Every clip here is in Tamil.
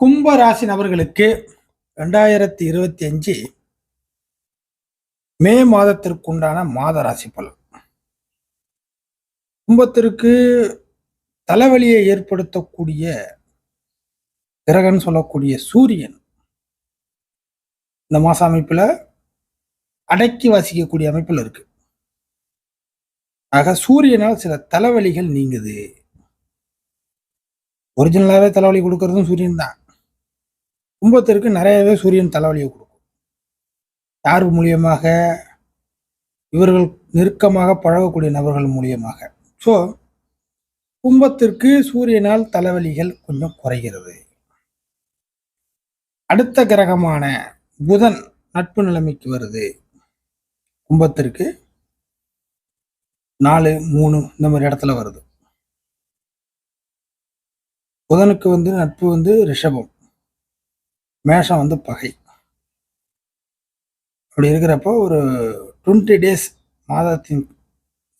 கும்ப ராசி நபர்களுக்கு ரெண்டாயிரத்தி இருபத்தி அஞ்சு மே மாதத்திற்குண்டான மாத ராசி பலன். கும்பத்திற்கு தலைவலியை ஏற்படுத்தக்கூடிய கிரகன் சொல்லக்கூடிய சூரியன் இந்த மாச அமைப்புல அடக்கி வாசிக்கக்கூடிய அமைப்பில் இருக்கு. ஆக சூரியனால் சில தலைவலிகள் நீங்குது. ஒரிஜினலாகவே தலைவலி கொடுக்கறதும் சூரியன் தான். கும்பத்திற்கு நிறையவே சூரியன் தலைவலியை கொடுக்கும். யார் மூலியமாக? இவர்கள் நெருக்கமாக பழகக்கூடிய நபர்கள் மூலியமாக. ஸோ கும்பத்திற்கு சூரியனால் தலைவலிகள் கொஞ்சம் குறைகிறது. அடுத்த கிரகமான புதன் நட்பு நிலைமைக்கு வருது. கும்பத்திற்கு நாலு மூணு இந்த மாதிரி இடத்துல வருது. புதனுக்கு வந்து நட்பு வந்து ரிஷபம். மேஷம் வந்து பகை. அப்படி இருக்கிறப்போ ஒரு டுவெண்ட்டி டேஸ் மாதத்தின்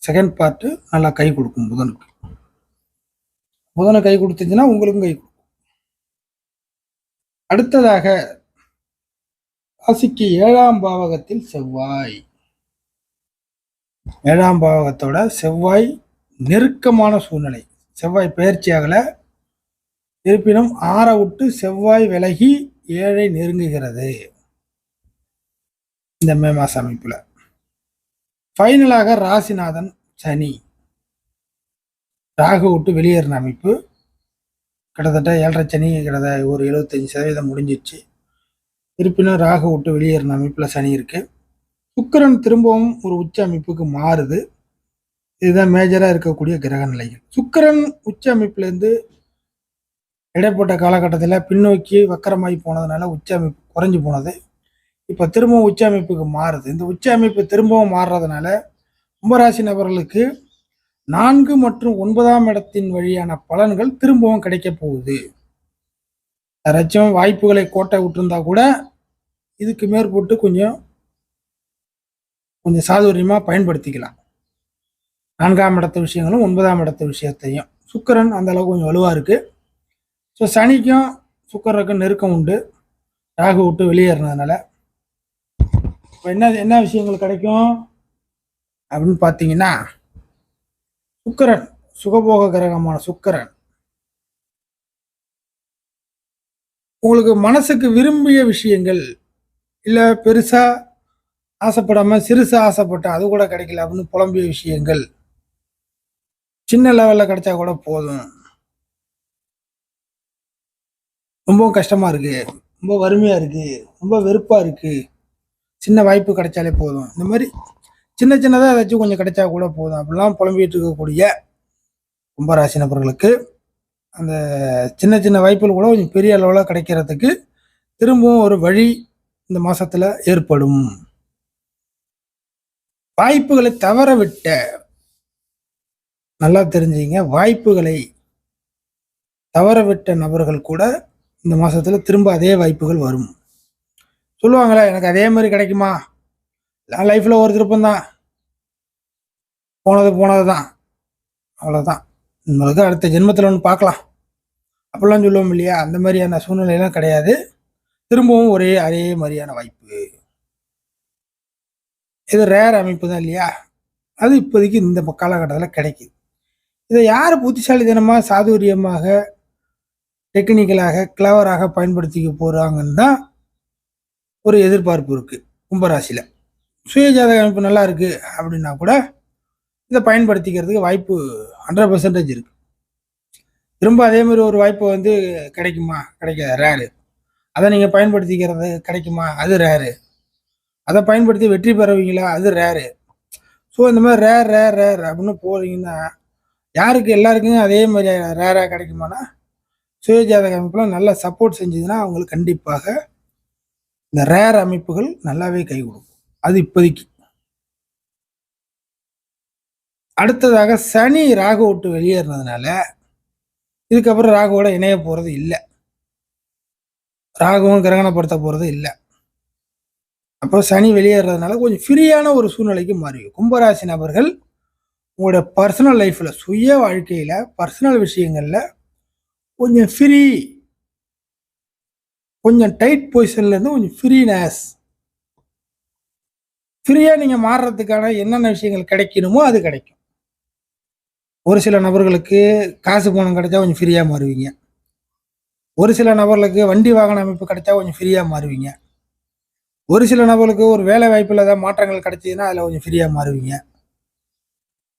செகண்ட் பார்ட்டு நல்லா கை கொடுக்கும் புதனுக்கு. புதனை கை கொடுத்துச்சுன்னா உங்களுக்கும் கை கொடுக்கும். அடுத்ததாக ராசிக்கு ஏழாம் பாவகத்தில் செவ்வாய். ஏழாம் பாவகத்தோட செவ்வாய் நெருக்கமான சூழ்நிலை. செவ்வாய் பயிற்சியாகல இருப்பினும் ஆற விட்டு செவ்வாய் விலகி ஏழை நெருங்குகிறது. இந்த மே மாச அமைப்புல. ஃபைனலாக ராசிநாதன் சனி. ராகு விட்டு வெளியேறின அமைப்பு. கிட்டத்தட்ட ஏழரை சனி கிட்டத்தட்ட ஒரு எழுபத்தஞ்சு சதவீதம் முடிஞ்சிச்சு இருப்பினும் ராகு விட்டு வெளியேறின அமைப்பில் சனி இருக்கு. சுக்கரன் திரும்பவும் ஒரு உச்ச அமைப்புக்கு மாறுது. இதுதான் மேஜராக இருக்கக்கூடிய கிரக நிலைகள். சுக்கரன் உச்ச அமைப்புலேருந்து இடைப்பட்ட காலகட்டத்தில் பின்னோக்கி வக்கரமாகி போனதுனால உச்ச அமைப்பு குறைஞ்சி போனது. இப்போ திரும்பவும் உச்ச அமைப்புக்கு மாறுது. இந்த உச்ச அமைப்பு திரும்பவும் மாறுறதுனால கும்பராசி நபர்களுக்கு நான்கு மற்றும் ஒன்பதாம் இடத்தின் வழியான பலன்கள் திரும்பவும் கிடைக்க போகுது. யாராச்சும் வாய்ப்புகளை கோட்டை விட்டுருந்தா கூட இதுக்கு மேற்பட்டு கொஞ்சம் கொஞ்சம் சாதுரியமாக பயன்படுத்திக்கலாம். நான்காம் இடத்த விஷயங்களும் ஒன்பதாம் இடத்த விஷயத்தையும். சுக்கரன் அந்த அளவுக்கு கொஞ்சம் வலுவாக இருக்குது ஸோ சனிக்கும் சுக்கரக்கும் நெருக்கம் உண்டு. ராகு விட்டு வெளியேறினதுனால. இப்போ என்ன என்ன விஷயங்கள் கிடைக்கும்? அப்படின்னு பார்த்தீங்கன்னா சுக்கரன் சுகபோக கிரகமான சுக்கரன். உங்களுக்கு மனசுக்கு விரும்பிய விஷயங்கள் இல்லை பெருசாக ஆசைப்படாமல் சிறுசாக ஆசைப்பட்ட அது கூட கிடைக்கல அப்படின்னு புலம்பிய விஷயங்கள் சின்ன லெவலில் கிடைச்சா கூட போதும். ரொம்பவும் கஷ்டமாக இருக்குது ரொம்ப வறுமையாக இருக்குது ரொம்ப வெறுப்பாக இருக்குது சின்ன வாய்ப்பு கிடைச்சாலே போதும். இந்த மாதிரி சின்ன சின்னதாக ஏதாச்சும் கொஞ்சம் கிடைச்சா கூட போதும். அப்படிலாம் புலம்பிட்டு இருக்கக்கூடிய கும்பராசி நபர்களுக்கு அந்த சின்ன சின்ன வாய்ப்புகள் கூட கொஞ்சம் பெரிய அளவில் கிடைக்கிறதுக்கு திரும்பவும் ஒரு வழி இந்த மாதத்தில் ஏற்படும். வாய்ப்புகளை தவற விட்ட நல்லா தெரிஞ்சுங்க வாய்ப்புகளை தவற விட்ட நபர்கள் கூட இந்த மாதத்தில் திரும்ப அதே வாய்ப்புகள் வரும். சொல்லுவாங்களே எனக்கு அதே மாதிரி கிடைக்குமா? நான் லைஃப்பில் ஒரு திருப்பந்தான் போனது போனது தான் அவ்வளோதான் உங்களுக்கு அடுத்த ஜென்மத்தில் ஒன்று பார்க்கலாம். அப்படிலாம் சொல்லுவோம் இல்லையா? அந்த மாதிரியான சூழ்நிலையெல்லாம் கிடையாது. திரும்பவும் ஒரே அதே மாதிரியான வாய்ப்பு. இது ரேர் அமைப்பு தான் இல்லையா? அது இப்போதைக்கு இந்த காலகட்டத்தில் கிடைக்குது. இதை யார் புத்திசாலித்தனமாக சாதுரியமாக டெக்னிக்கலாக கிளவராக பயன்படுத்திக்க போகிறாங்கன்னு தான் ஒரு எதிர்பார்ப்பு இருக்குது கும்பராசியில். சுயஜாதக அமைப்பு நல்லா இருக்குது அப்படின்னா கூட இதை பயன்படுத்திக்கிறதுக்கு வாய்ப்பு ஹண்ட்ரட் பர்சன்டேஜ் இருக்குது திரும்ப அதே மாதிரி ஒரு வாய்ப்பு வந்து கிடைக்குமா? கிடைக்காது ரேரு அதை நீங்கள் பயன்படுத்திக்கிறது கிடைக்குமா? அது ரேரு அதை பயன்படுத்தி வெற்றி பெறுவீங்களா? அது ரேரு ஸோ இந்த மாதிரி ரேர் ரேர் ரேர் அப்படின்னு போகிறீங்கன்னா யாருக்கு எல்லாருக்கும் அதே மாதிரி ரேராக கிடைக்குமானா சுயஜாதக அமைப்புலாம் நல்லா சப்போர்ட் செஞ்சதுன்னா அவங்களுக்கு கண்டிப்பாக இந்த ரேர் அமைப்புகள் நல்லாவே கை கொடுக்கும். அது இப்போதைக்கு. அடுத்ததாக சனி ராகு விட்டு வெளியேறினதுனால இதுக்கப்புறம் ராகுவோட இணைய போகிறது இல்லை. ராகுவும் கிரகணப்படுத்த போகிறது இல்லை. அப்போ சனி வெளியேறதுனால கொஞ்சம் ஃப்ரீயான ஒரு சூழ்நிலைக்கு மாறி கும்பராசி நபர்கள் உங்களோட பர்சனல் லைஃப்பில் சுய வாழ்க்கையில் பர்சனல் விஷயங்களில் கொஞ்சம் ஃப்ரீ கொஞ்சம் டைட் பொசிஷன்லேருந்து கொஞ்சம் ஃப்ரீனஸ் ஃப்ரீயாக நீங்கள் மாறுறதுக்கான என்னென்ன விஷயங்கள் கிடைக்கணுமோ அது கிடைக்கும். ஒரு சில நபர்களுக்கு காசு பணம் கிடைச்சா கொஞ்சம் ஃப்ரீயாக மாறுவீங்க. ஒரு சில நபர்களுக்கு வண்டி வாகன அமைப்பு கிடைச்சா கொஞ்சம் ஃப்ரீயாக மாறுவீங்க. ஒரு சில நபர்களுக்கு ஒரு வேலை வாய்ப்பில் ஏதாவது மாற்றங்கள் கிடைச்சிதுன்னா அதில் கொஞ்சம் ஃப்ரீயாக மாறுவீங்க.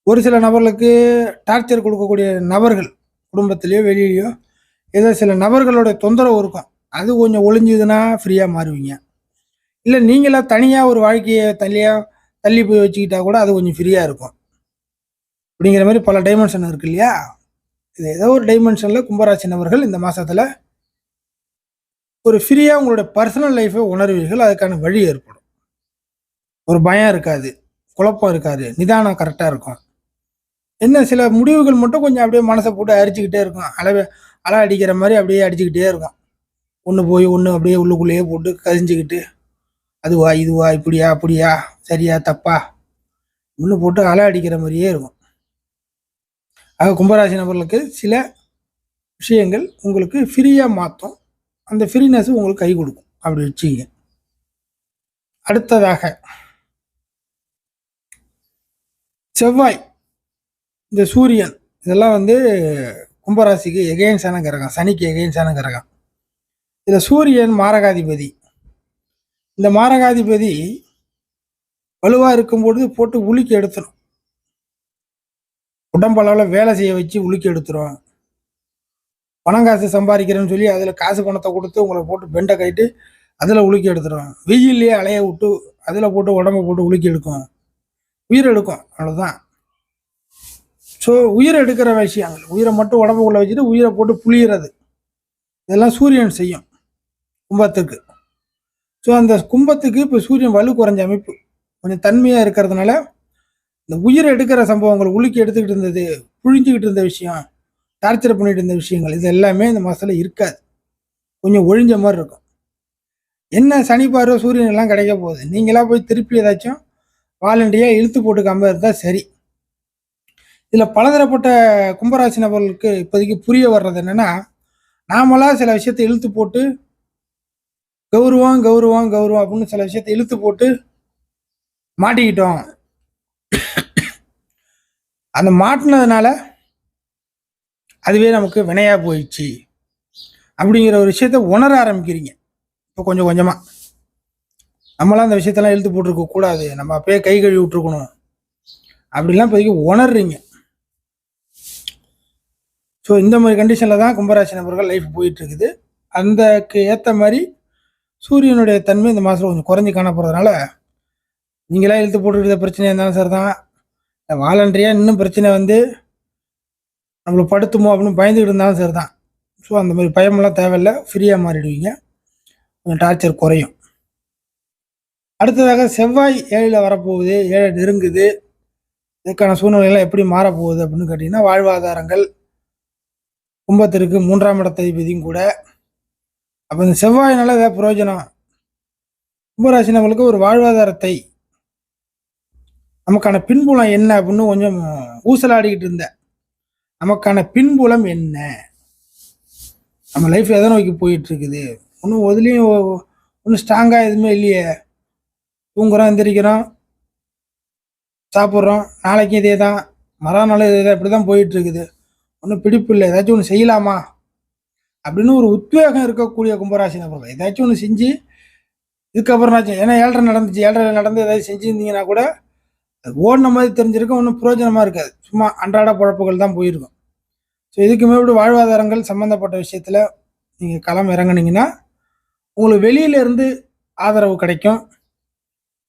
ஒரு சில நபர்களுக்கு டார்ச்சர் கொடுக்கக்கூடிய நபர்கள் குடும்பத்திலேயோ வெளியிலையோ ஏதோ சில நபர்களோட தொந்தரவு இருக்கும். அது கொஞ்சம் ஒளிஞ்சுதுன்னா ஃப்ரீயாக மாறுவீங்க. இல்லை நீங்களாக தனியாக ஒரு வாழ்க்கையை தள்ளியாக தள்ளி போய் வச்சுக்கிட்டா கூட அது கொஞ்சம் ஃப்ரீயாக இருக்கும். அப்படிங்கிற மாதிரி பல டைமென்ஷன் இருக்கு இல்லையா? இது ஏதோ ஒரு டைமென்ஷனில் கும்பராசி நபர்கள் இந்த மாதத்தில் ஒரு ஃப்ரீயாக உங்களோட பர்சனல் லைஃப்பை உணர்வீர்கள். அதுக்கான வழி ஏற்படும். ஒரு பயம் இருக்காது. குழப்பம் இருக்காது. நிதானம் கரெக்டாக இருக்கும். என்ன சில முடிவுகள் மட்டும் கொஞ்சம் அப்படியே மனசை போட்டு அரிச்சுக்கிட்டே இருக்கும். அளவே அலை அடிக்கிற மாதிரி அப்படியே அடிச்சுக்கிட்டே இருக்கும் ஒன்று போய் ஒன்று அப்படியே உள்ளுக்குள்ளேயே போட்டு கதிஞ்சிக்கிட்டு அதுவா இதுவா இப்படியா அப்படியா சரியா தப்பா ஒன்று போட்டு அலை அடிக்கிற மாதிரியே இருக்கும். ஆக கும்பராசி நபர்களுக்கு சில விஷயங்கள் உங்களுக்கு ஃப்ரீயாக மாற்றும் அந்த ஃப்ரீனஸ் உங்களுக்கு கை கொடுக்கும். அப்படி வச்சுங்க அடுத்ததாக செவ்வாய் இந்த சூரியன் இதெல்லாம் வந்து கும்பராசிக்கு எகெயின்ஸான கிரகம் சனிக்கு எகெயின்ஸான கிரகம். இதில் சூரியன் மாரகாதிபதி. இந்த மாரகாதிபதி வலுவாக இருக்கும்பொழுது போட்டு உலுக்கி எடுத்துரும். உடம்பளவில் வேலை செய்ய வச்சு உலுக்கி எடுத்துரும். பணம் காசு சம்பாதிக்கிறேன்னு சொல்லி அதில் காசு பணத்தை கொடுத்து உங்களை போட்டு பெண்டை கட்டிட்டு அதில் உலுக்கி எடுத்துரும். வெயிலே அலைய விட்டு அதில் போட்டு உடம்ப போட்டு உலுக்கி எடுக்கும். உயிர் எடுக்கும். அவ்வளோதான் ஸோ உயிரை எடுக்கிற விஷயங்கள் உயிரை மட்டும் உடம்புக்குள்ளே வச்சுட்டு உயிரை போட்டு புளியறது. இதெல்லாம் சூரியன் செய்யும். கும்பத்துக்கு. ஸோ அந்த கும்பத்துக்கு இப்போ சூரியன் வலு குறைஞ்ச அமைப்பு. கொஞ்சம் தன்மையாக இருக்கிறதுனால இந்த உயிரை எடுக்கிற சம்பவங்கள் உலுக்கி எடுத்துக்கிட்டு இருந்தது புழிஞ்சிக்கிட்டு இருந்த விஷயம் டார்ச்சர் பண்ணிகிட்டு இருந்த விஷயங்கள் இது எல்லாமே இந்த மாதத்தில் இருக்காது. கொஞ்சம் ஒழிஞ்ச மாதிரி இருக்கும். என்ன சனி பார்வை சூரியன் எல்லாம் கிடைக்க போகுது. நீங்களாக போய் திருப்பி ஏதாச்சும் வாலண்டியாக இழுத்து போட்டுக்காமல் இருந்தால் சரி. இதில் பலதரப்பட்ட கும்பராசி நபர்களுக்கு இப்போதைக்கு புரிய வர்றது என்னென்னா நாமளா சில விஷயத்தை இழுத்து போட்டு கௌரவம் கௌரவம் கௌரவம் அப்படின்னு சில விஷயத்தை இழுத்து போட்டு மாட்டிக்கிட்டோம். அந்த மாட்டினதுனால அதுவே நமக்கு வினையாக போயிடுச்சு. அப்படிங்கிற ஒரு விஷயத்த உணர ஆரம்பிக்கிறீங்க. இப்போ கொஞ்சம் கொஞ்சமாக நம்மளாம் அந்த விஷயத்தெல்லாம் இழுத்து போட்டிருக்க கூடாது நம்ம அப்படியே கை கழுவி விட்டுருக்கணும். அப்படிலாம் இப்போதைக்கு உணர்றீங்க. ஸோ இந்த மாதிரி கண்டிஷனில் தான் கும்பராசி நபர்கள் லைஃப் போயிட்டு இருக்குது அந்தக்கு ஏற்ற மாதிரி சூரியனுடைய தன்மை இந்த மாதத்தில் கொஞ்சம் குறைஞ்சி காணப்படுறதுனால நீங்களாம் இழுத்து போட்டுக்கிட்ட பிரச்சனையாக இருந்தாலும் சார் தான் வாலண்டரியாக இன்னும் பிரச்சனை வந்து நம்மளை படுத்துமோ அப்படின்னு பயந்துக்கிட்டு இருந்தாலும் சார் தான் ஸோ அந்த மாதிரி பயமெல்லாம் தேவையில்லை. ஃப்ரீயாக மாறிடுவீங்க. கொஞ்சம் டார்ச்சர் குறையும். அடுத்ததாக செவ்வாய் ஏழில் வரப்போகுது. ஏழை நெருங்குது. இதுக்கான சூழ்நிலையெல்லாம் எப்படி மாறப்போகுது அப்படின்னு கேட்டிங்கன்னா வாழ்வாதாரங்கள் கும்பத்திற்கு மூன்றாம் இடத்ததிபதியும் கூட. அப்போ இந்த செவ்வாயினால ஏதாவது பிரயோஜனம்? கும்பராசி நம்மளுக்கு ஒரு வாழ்வாதாரத்தை நமக்கான பின்புலம் என்ன அப்படின்னு கொஞ்சம் ஊசலாடிக்கிட்டு இருந்தேன் நமக்கான பின்புலம் என்ன? நம்ம லைஃப் எதை நோக்கி போயிட்டுருக்குது? ஒன்றும் ஒதுலேயும் ஒன்றும் ஸ்ட்ராங்காக எதுவுமே இல்லையே. தூங்குறோம் எந்திரிக்கிறோம் சாப்பிட்றோம் நாளைக்கும் இதே தான் மறுநாள் இதே தான் இப்படி தான் போயிட்டு இருக்குது ஒன்றும் பிடிப்பு இல்லை. ஏதாச்சும் ஒன்று செய்யலாமா? அப்படின்னு ஒரு உத்வேகம் இருக்கக்கூடிய கும்பராசி நபர்கள் ஏதாச்சும் ஒன்று செஞ்சு இதுக்கப்புறம்னாச்சும் ஏன்னா ஏழரை நடந்துச்சு. ஏழரை நடந்து ஏதாவது செஞ்சுருந்தீங்கன்னா கூட அது ஓடின மாதிரி தெரிஞ்சிருக்கும். ஒன்றும் பிரயோஜனமாக இருக்காது. சும்மா அன்றாட பொழப்புகள் தான் போயிருக்கும். ஸோ இதுக்கு மேற்படி வாழ்வாதாரங்கள் சம்மந்தப்பட்ட விஷயத்தில் நீங்கள் களம் இறங்குனீங்கன்னா உங்களுக்கு வெளியிலேருந்து ஆதரவு கிடைக்கும்.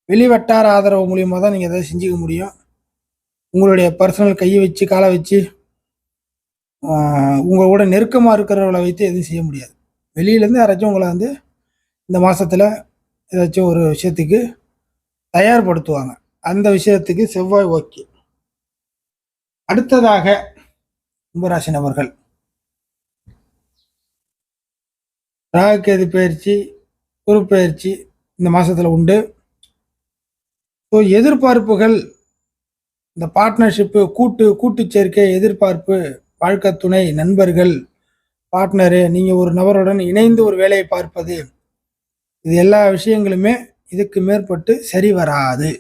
வெளி வட்டார ஆதரவு மூலியமாக தான் நீங்கள் எதாவது செஞ்சுக்க முடியும். உங்களுடைய பர்சனல் கையை வச்சு காலை வச்சு உங்களோட நெருக்கமாக இருக்கிறவங்களை வைத்து எதுவும் செய்ய முடியாது. வெளியிலேருந்து யாராச்சும் உங்களை வந்து இந்த மாதத்தில் ஏதாச்சும் ஒரு விஷயத்துக்கு தயார்படுத்துவாங்க. அந்த விஷயத்துக்கு செவ்வாய் ஓகே. அடுத்ததாக கும்பராசி நபர்கள். ராகுக்கேது பயிற்சி? குரு பயிற்சி இந்த மாதத்தில் உண்டு. ஸோ எதிர்பார்ப்புகள் இந்த பார்ட்னர்ஷிப்பு கூட்டு கூட்டு சேர்க்கை எதிர்பார்ப்பு வாழ்க்கை துணை நண்பர்கள் பார்ட்னரு நீங்கள் ஒரு நபருடன் இணைந்து ஒரு வேலையை பார்ப்பது இது எல்லா விஷயங்களுமே இதுக்கு மேற்பட்டு சரி வராது.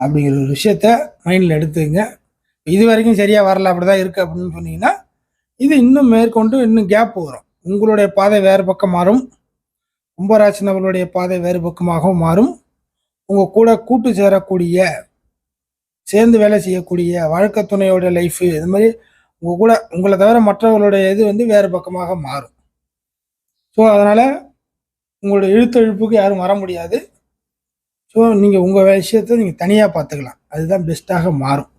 அப்படிங்கிற ஒரு விஷயத்த மைண்டில் எடுத்துங்க இது வரைக்கும் சரியாக வரல அப்படி தான் இருக்குது அப்படின்னு சொன்னீங்கன்னா இது இன்னும் மேற்கொண்டு இன்னும் கேப் வரும். உங்களுடைய பாதை வேறு பக்கம் மாறும். கும்பராசி நபர்களுடைய பாதை வேறு பக்கமாகவும் மாறும். உங்கள் கூட கூட்டு சேரக்கூடிய சேர்ந்து வேலை செய்யக்கூடிய வாழ்க்கை துணையோட லைஃபு இது மாதிரி உங்கள் கூட உங்களை தவிர மற்றவர்களுடைய இது வந்து வேறு பக்கமாக மாறும். ஸோ அதனால் உங்களுடைய எழுத்தெழுப்புக்கு யாரும் வர முடியாது. ஸோ நீங்கள் உங்கள் விஷயத்தை நீங்கள் தனியாக பார்த்துக்கலாம். அதுதான் பெஸ்ட்டாக மாறும்.